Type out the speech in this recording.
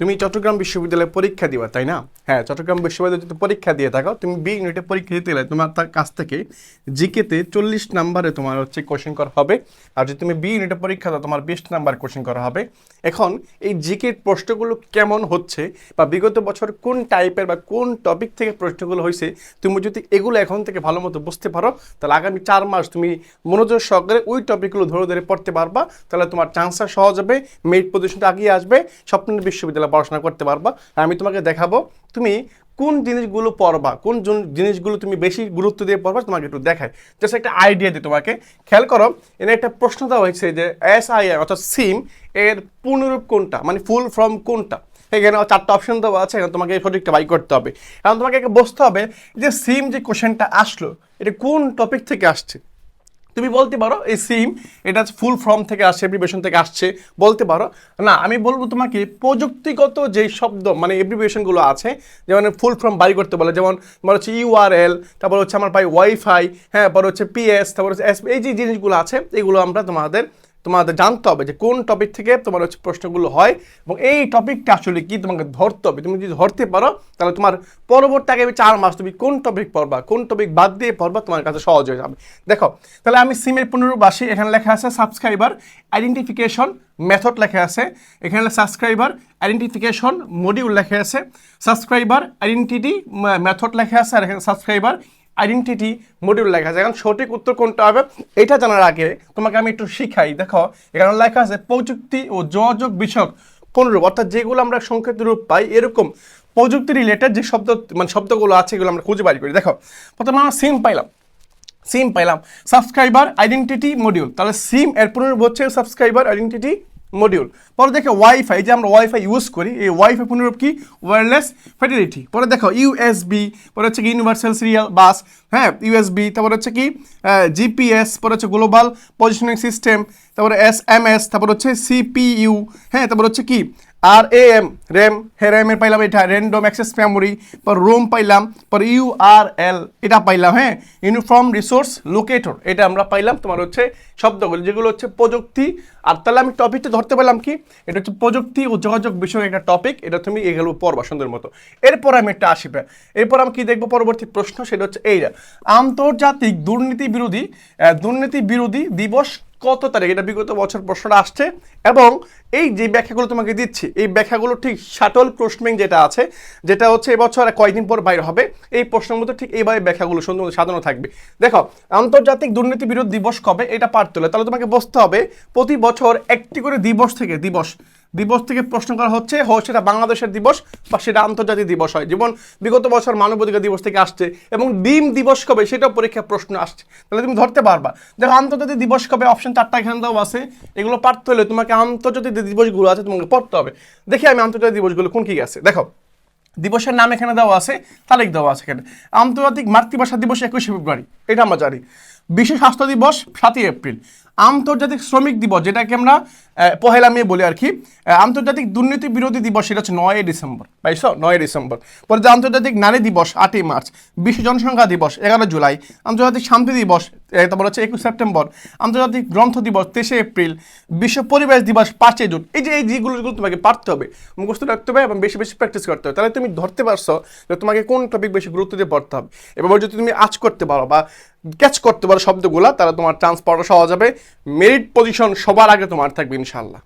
তুমি চট্টগ্রাম বিশ্ববিদ্যালয়ে পরীক্ষা দিবা, তাই না? হ্যাঁ চট্টগ্রাম বিশ্ববিদ্যালয়ে যদি পরীক্ষা দিয়ে থাকো, তুমি বি ইউনিটে পরীক্ষা দিতে গেলে তোমার তার কাছ থেকে জিকেতে চল্লিশ নাম্বারে তোমার হচ্ছে কোশ্চেন করা হবে। আর যদি তুমি বি ইউনিটে পরীক্ষা দাও, তোমার বিশ নাম্বার কোশ্চেন করা হবে। এখন এই জিকের প্রশ্নগুলো কেমন হচ্ছে বা বিগত বছর কোন টাইপের বা কোন টপিক থেকে প্রশ্নগুলো হয়েছে, তুমি যদি এগুলো এখন থেকে ভালো মতো বুঝতে পারো, তাহলে আগামী চার মাস তুমি মনোযোগ সহকারে ওই টপিকগুলো ধরে ধরে পড়তে পারবা। তাহলে তোমার চান্সটা সহজ হবে মেরিট পজিশনটা আগিয়ে আসবে, স্বপ্নের বিশ্ববিদ্যালয়ে পড়াশোনা করতে পারবা। আমি তোমাকে দেখাবো তুমি কোন জিনিসগুলো পড়বা, কোন জিনিসগুলো তুমি বেশি গুরুত্ব দিয়ে পড়বা তোমাকে একটু দেখায় জাস্ট একটা আইডিয়া দিই তোমাকে। খেয়াল করো, এখানে একটা প্রশ্ন দেওয়া হয়েছে যে এস আই অর্থাৎ সিম এর পূর্ণরূপ কোনটা? মানে ফুল ফর্ম কোনটা? এখানে চারটা অপশন দেওয়া আছে, এখানে তোমাকে সঠিকটা বাই করতে হবে। এখন তোমাকে বসতে হবে যে সিম যে কোশ্চেনটা আসলো, এটা কোন টপিক থেকে আসছে? তুমি বলতে পারো, এই সিম এটা ফুল ফর্ম থেকে আসছে এপ্রিভিয়েশন থেকে আসছে, বলতে পারো। না, আমি বলব তোমাকে, প্রযুক্তিগত যে শব্দ মানে এপ্রিভিয়েশনগুলো আছে, যেমন ফুল ফর্ম বাই করতে বলে, যেমন তোমার হচ্ছে ইউআরএল তারপর হচ্ছে আমার পাই ওয়াইফাই হ্যাঁ তারপর হচ্ছে পিএস তারপর হচ্ছে এস এই যে জিনিসগুলো আছে, এগুলো আমরা তোমাদের তোমাদের জানতে হবে যে কোন টপিক থেকে তোমার হচ্ছে প্রশ্নগুলো হয় এবং এই টপিকটা আসলে কি তোমাকে ধরতে হবে। তুমি যদি ধরতে পারো, তাহলে তোমার পরবর্তী আগামী চার মাস তুমি কোন টপিক পড়বা, কোন টপিক বাদ দিয়ে পড়বা তোমার কাছে সহজ হয়ে যাবে। দেখো, তাহলে আমি সিমের পুনরূপ আসি এখানে লেখা আছে সাবস্ক্রাইবার আইডেন্টিফিকেশন মেথড লেখা আছে। এখানে সাবস্ক্রাইবার আইডেন্টিফিকেশন মডিউল লেখা আছে। সাবস্ক্রাইবার আইডেন্টিটি মেথড লেখা আছে। আর এখানে সাবস্ক্রাইবার আইডেন্টিটি মডিউল লেখা আছে। এখন সঠিক উত্তর কোনটা হবে, এটা জানার আগে তোমাকে আমি একটু শিখাই। দেখো, এখানে লেখা আছে, প্রযুক্তি ও যোগাযোগ বিষয়ক কোন রূপ অর্থাৎ যেগুলো আমরা সংক্ষিপ্ত রূপ পাই, এরকম প্রযুক্তি রিলেটেড যে শব্দ মানে শব্দগুলো আছে, এগুলো আমরা খুঁজে বাড়ি করি। দেখো, প্রথমে আমরা সিম পাইলাম। সিম পাইলাম সাবস্ক্রাইবার আইডেন্টিটি মডিউল তাহলে সিম এর পুনরূপ হচ্ছে সাবস্ক্রাইবার আইডেন্টিটি মডিউল পরে দেখো ওয়াইফাই যে আমরা ওয়াইফাই ইউজ করি, এই ওয়াইফাই পুনরূপ কি? ওয়্যারলেস ফেডিলিটি পরে দেখো ইউএসবি পরে হচ্ছে কি ইউনিভার্সাল সিরিয়াল বাস হ্যাঁ ইউএসবি তারপর হচ্ছে কি জিপিএস পরে হচ্ছে গ্লোবাল পজিশনিং সিস্টেম তারপরে এস এম এস তারপর হচ্ছে সিপিইউ হ্যাঁ তারপর হচ্ছে কি আর এ এম র্যাম হ্যাঁ র্যামের পাইলাম এটা র্যান্ডম অ্যাক্সেস মেমোরি পর রোম পাইলাম, পর ইউ আর এল এটা পাইলাম হ্যাঁ ইউনিফর্ম রিসোর্স লোকেটর এটা আমরা পাইলাম তোমার হচ্ছে শব্দগুলো, যেগুলো হচ্ছে প্রযুক্তি। আর তাহলে আমি টপিকটা ধরতে পেলাম কি? এটা হচ্ছে প্রযুক্তি ও যোগাযোগ বিষয়ক একটা টপিক এটা তুমি এগুলো পড়বা সুন্দর মতো। এরপর আমি একটা আসিবে এরপর আমি কি দেখব? পরবর্তী প্রশ্ন, সেটা হচ্ছে এইটা আন্তর্জাতিক দুর্নীতি বিরোধী দুর্নীতি বিরোধী দিবস কত তারিখ? এটা বিগত বছর প্রশ্নটা আসছে। এবং এই যে ব্যাখ্যাগুলো তোমাকে দিচ্ছি, এই ব্যাখ্যাগুলো ঠিক শাটল ক্রোস্টমিং যেটা আছে, যেটা হচ্ছে এবছর কয়েকদিন পর বাইরে হবে, এই প্রশ্নের মধ্যে ঠিক এইভাবে ব্যাখ্যাগুলো সুন্দর সাধারণ থাকবে। দেখো, আন্তর্জাতিক দুর্নীতি বিরোধ দিবস কবে? এটা পারতে হলে তাহলে তোমাকে বসতে হবে প্রতি বছর একটি করে দিবস থেকে, দিবস। দিবস থেকে প্রশ্ন করা হচ্ছে হোক সেটা বাংলাদেশের দিবস বা সেটা আন্তর্জাতিক দিবস হয়। যেমন বিগত বছর মানবাধিকার দিবস থেকে আসছে এবং ডিম দিবস কবে, সেটাও পরীক্ষা প্রশ্ন আসছে। তাহলে তুমি ধরতে পারবা। দেখো, আন্তর্জাতিক দিবস কবে অপশন চারটা এখানে দেওয়া আছে। এগুলো পারতে হলে তোমাকে আন্তর্জাতিক দিবসগুলো আছে, তোমাকে পড়তে হবে। দেখি আমি আন্তর্জাতিক দিবসগুলো কোন কি আছে। দেখো, দিবসের নাম এখানে দেওয়া আছে, তারিখ দেওয়া আছে এখানে। আন্তর্জাতিক মাতৃভাষা দিবস একুশে ফেব্রুয়ারি, এটা আমরা জানি। বিশ্ব স্বাস্থ্য দিবস সাতই এপ্রিল। আন্তর্জাতিক শ্রমিক দিবস, যেটাকে আমরা পহেলা মে বলি আর কি। আন্তর্জাতিক দুর্নীতি বিরোধী দিবস, সেটা হচ্ছে নয় ডিসেম্বর। বাইশ নয় ডিসেম্বর। পরে যে আন্তর্জাতিক নারী দিবস, আটই মার্চ। বিশ্ব জনসংখ্যা দিবস, এগারো জুলাই। আন্তর্জাতিক শান্তি দিবস তারপর হচ্ছে একুশ সেপ্টেম্বর। আন্তর্জাতিক গ্রন্থ দিবস, তেইশে এপ্রিল। বিশ্ব পরিবেশ দিবস, পাঁচই জুন। এই যে, এই যেগুলো তোমাকে পারতে হবে, মুখস্থ রাখতে হবে এবং বেশি বেশি প্র্যাকটিস করতে হবে। তাহলে তুমি ধরতে পারছ যে তোমাকে কোন টপিক বেশি গুরুত্ব দিয়ে পড়তে হবে। এবার যদি তুমি আজ করতে পারো বা ক্যাচ করতে পারো শব্দগুলা, তাহলে তোমার চান্স পাওয়াটা সহজ হবে। মেরিট পজিশন সবার আগে তোমার থাকবে ইনশাল্লাহ